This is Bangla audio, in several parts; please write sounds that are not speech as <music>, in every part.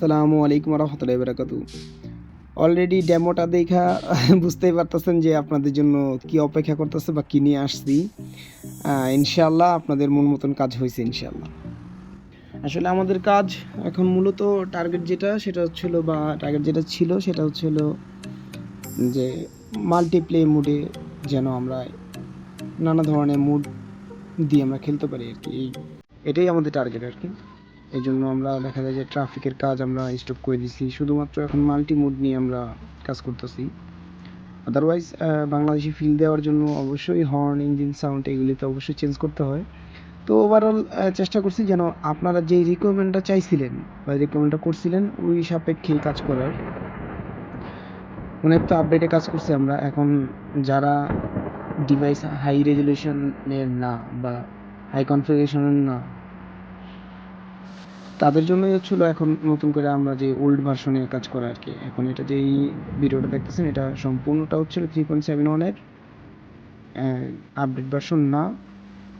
আসসালামু আলাইকুম রহমতুল্লাহ বারাকাতু। অলরেডি ডেমোটা দেখা <laughs> বুঝতেই পারতেছেন যে আপনাদের জন্য কি অপেক্ষা করতেছে বা কি নিয়ে আসছি। আহ, ইনশাআল্লাহ আপনাদের মন মতন কাজ হয়েছে ইনশাল্লাহ আসলে আমাদের কাজ এখন মূলত টার্গেট যেটা সেটা হচ্ছিল বা টার্গেট যেটা ছিল সেটা হচ্ছিল যে মাল্টিপ্লে মুডে যেন আমরা নানা ধরনের মুড দিয়ে আমরা খেলতে পারি আর কি। এটাই আমাদের টার্গেট আর কি। এই জন্য আমরা দেখা যায় যে ট্রাফিকের কাজ আমরা স্টপ করে দিছি। শুধুমাত্র এখন মাল্টি মুড নিয়ে আমরা কাজ করতেছি। আদারওয়াইজ বাংলাদেশি ফিল দেওয়ার জন্য অবশ্যই হর্ন ইঞ্জিন সাউন্ড এগুলি তো অবশ্যই চেঞ্জ করতে হয়। তো ওভারঅল চেষ্টা করছি যেন আপনারা যেই রিকোয়ারমেন্টটা চাইছিলেন বা রিকোয়ারমেন্টটা করছিলেন, ওই সাপেক্ষেই কাজ করার। অনেক তো আপডেটে কাজ করছি আমরা। এখন যারা ডিভাইস হাই রেজলিউশনের না বা হাই কনফিগারেশনের না তাদের জন্যই হচ্ছিল এখন নতুন করে আমরা যে ওল্ড ভার্সনে কাজ করা আর কি এখন এটা যেই ভিডিওটা দেখতেছেন, এটা সম্পূর্ণটা হচ্ছিল থ্রি পয়েন্ট সেভেন ওয়ানের আপডেট ভার্সন না।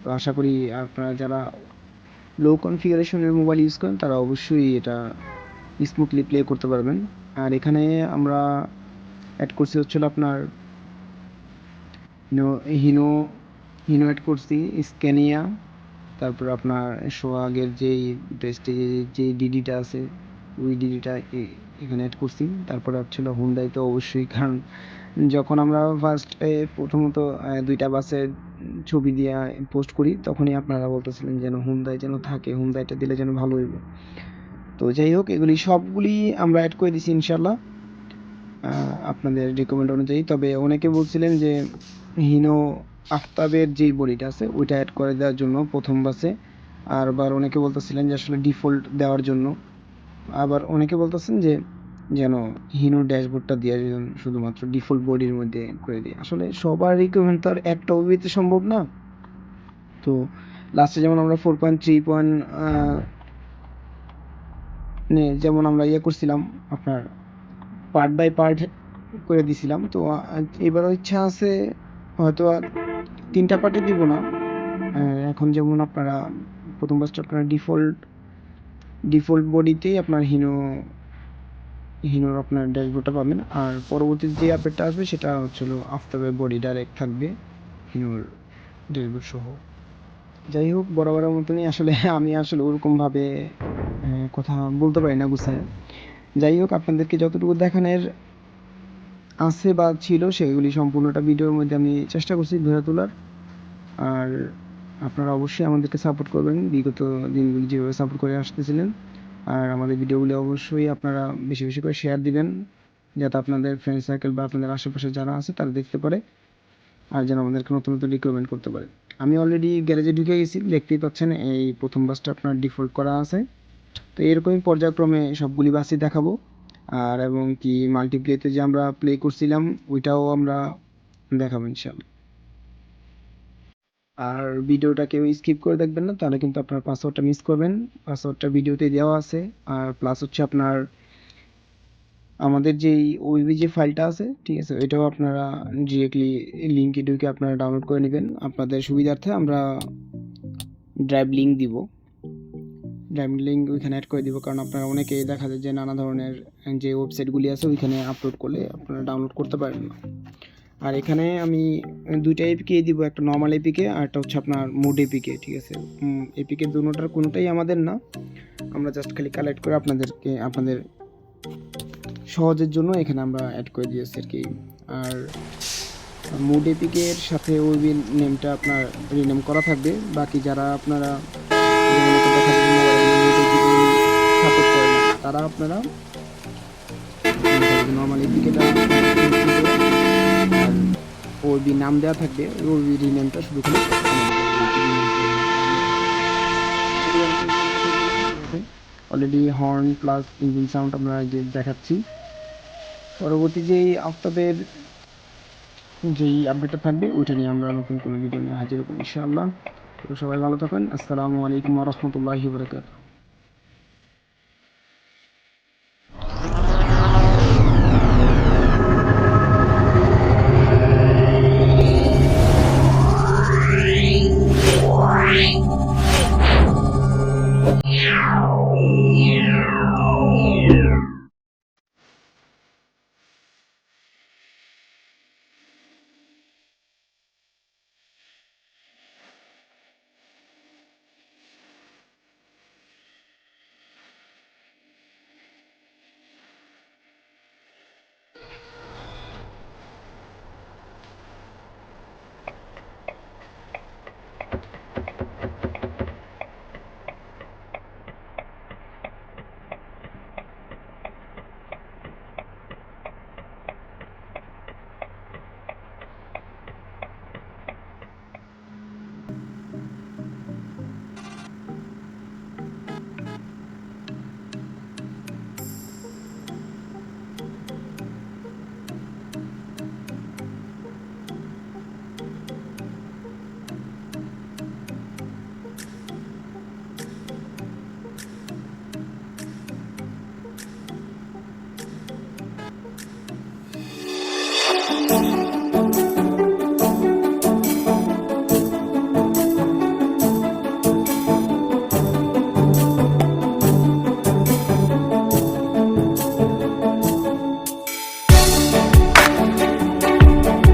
তো আশা করি আপনারা যারা লো কনফিগারেশনের মোবাইল ইউজ করেন, তারা অবশ্যই এটা স্মুথলি প্লে করতে পারবেন। আর এখানে আমরা অ্যাড করছি হচ্ছিল আপনার হিনো হিনো অ্যাড করছি স্ক্যানিয়া তারপর আপনার সোহাগের যেই প্রেস্টিজে যে ডিডিটা আছে, ওই ডিডিটা এখানে অ্যাড করছি। তারপরে হচ্ছিল হুন্ডাই তো অবশ্যই, কারণ যখন আমরা ফার্স্ট প্রথমত দুইটা বাসের ছবি দিয়ে পোস্ট করি, তখনই আপনারা বলতেছিলেন যেন হুন্দাই যেন থাকে হুন্দাইটা দিলে যেন ভালো হইব। তো যাই হোক, এগুলি সবগুলি আমরা অ্যাড করে দিছি ইনশাল্লাহ আপনাদের রিকমেন্ড অনুযায়ী। তবে অনেকে বলছিলেন যে হিনো আফতাবের যেই বডিটা আছে, ওইটা অ্যাড করে দেওয়ার জন্য প্রথম বাসে আর আবার অনেকে বলতেছিলেন যে আসলে ডিফল্ট দেওয়ার জন্য। আবার অনেকে বলতেছেন যে, যেন হিনো ড্যাশবোর্ডটা দিয়ে শুধুমাত্র ডিফল্ট বডির মধ্যে করে দিই আসলে সবার রিকমেন্ড তো আর একটা ওবিতে সম্ভব না। তো লাস্টে যেমন আমরা ফোর পয়েন্ট থ্রি পয়েন্ট যেমন আমরা ইয়ে করছিলাম, আপনার পার্ট বাই পার্ট করে দিছিলাম। তো এবারও ইচ্ছা আছে হয়তো আর তিনটা পার্টে দিব না। এখন যেমন আপনারা প্রথম বাসটা আপনারা ডিফল্ট ডিফল্ট বডিতেই আপনার হিনো হিনোর আপনার ড্যাশবোর্ডটা পাবেন। আর পরবর্তী যে আপডেটটা আসবে সেটা হচ্ছিল আফতাবের বডি ডাইরেক্ট থাকবে হিনোর ড্যাশবোর্ড সহ। যাই হোক বরাবর মতনই আসলে <laughs> আমি আসলে ওরকমভাবে কথা বলতে পারি না, গুছায়। যাই হোক, আপনাদেরকে যতটুকু দেখানোর আছে বা ছিল, সেগুলি সম্পূর্ণটা ভিডিওর মধ্যে আমি চেষ্টা করছি ধরে তোলার। আর আপনারা অবশ্যই আমাদেরকে সাপোর্ট করবেন। বিগত দিনগুলি যেভাবে সাপোর্ট করে আসতেছিলেন, আর আমাদের ভিডিওগুলি অবশ্যই আপনারা বেশি বেশি করে শেয়ার দিবেন, যাতে আপনাদের ফ্রেন্ড সার্কেল বা আপনাদের আশেপাশে যারা আছে তারা দেখতে পারে, আর যেন আমাদেরকে নতুন নতুন রিকোয়ারমেন্ট করতে পারে। আমি অলরেডি গ্যারেজে ঢুকে গেছি, দেখতেই পাচ্ছেন এই প্রথম বাসটা আপনার ডিফল্ট করা আছে। তো এরকমই পর্যায়ক্রমে সবগুলি বাসই দেখাবো। আর এবং কি মাল্টিপ্লেতে যে আমরা প্লে করছিলাম, ওইটাও আমরা দেখাবো ইনশাল্লাহ আর ভিডিওটা কেউ স্কিপ করে দেখবেন না, তাহলে কিন্তু আপনার পাসওয়ার্ডটা মিস করবেন। পাসওয়ার্ডটা ভিডিওতে দেওয়া আছে, আর প্লাস হচ্ছে আপনার, আমাদের যেই ওইবি যে ফাইলটা আছে, ঠিক আছে, ওইটাও আপনারা ডিরেক্টলি লিঙ্কে ঢুকে আপনারা ডাউনলোড করে নেবেন। আপনাদের সুবিধার্থে আমরা ড্রাইভ লিঙ্ক দিব। ড্রাইভ লিঙ্ক ওইখানে অ্যাড করে দিব। কারণ আপনারা অনেকেই দেখা যায় যে নানা ধরনের যে ওয়েবসাইটগুলি আছে ওইখানে আপলোড করলে আপনারা ডাউনলোড করতে পারেন না। আর এখানে আমি দুইটা এপিকে দিব, একটা নর্মাল এপিকে আর একটা হচ্ছে আপনার মুড এপিকে ঠিক আছে? এপিকে দুটোটার কোনোটাই আমাদের না। আমরা জাস্ট খালি কালেক্ট করে আপনাদেরকে, আপনাদের সহজের জন্য এখানে আমরা অ্যাড করে দিয়েছি আর কি। আর মুড এপিকের সাথে ওই নেমটা আপনার রিনেম করা থাকবে। বাকি যারা আপনারা তারা আপনারা? নর্মাল ওরবি নাম দেওয়া থাকবে ওরবি রিনেমটা শুধু করে already horn plus engine sound আমরা যে দেখাচ্ছি। পরবর্তী যেই আফতাবের যেই আপডেটটা থাকবে, ওইটা নিয়ে আমরা নতুন কোনো ভিডিও নিয়ে হাজির হব, ইনশাআল্লাহ। সবাই ভালো থাকেন। আসসালামু আলাইকুম রহমতুল্লাহি বরকাত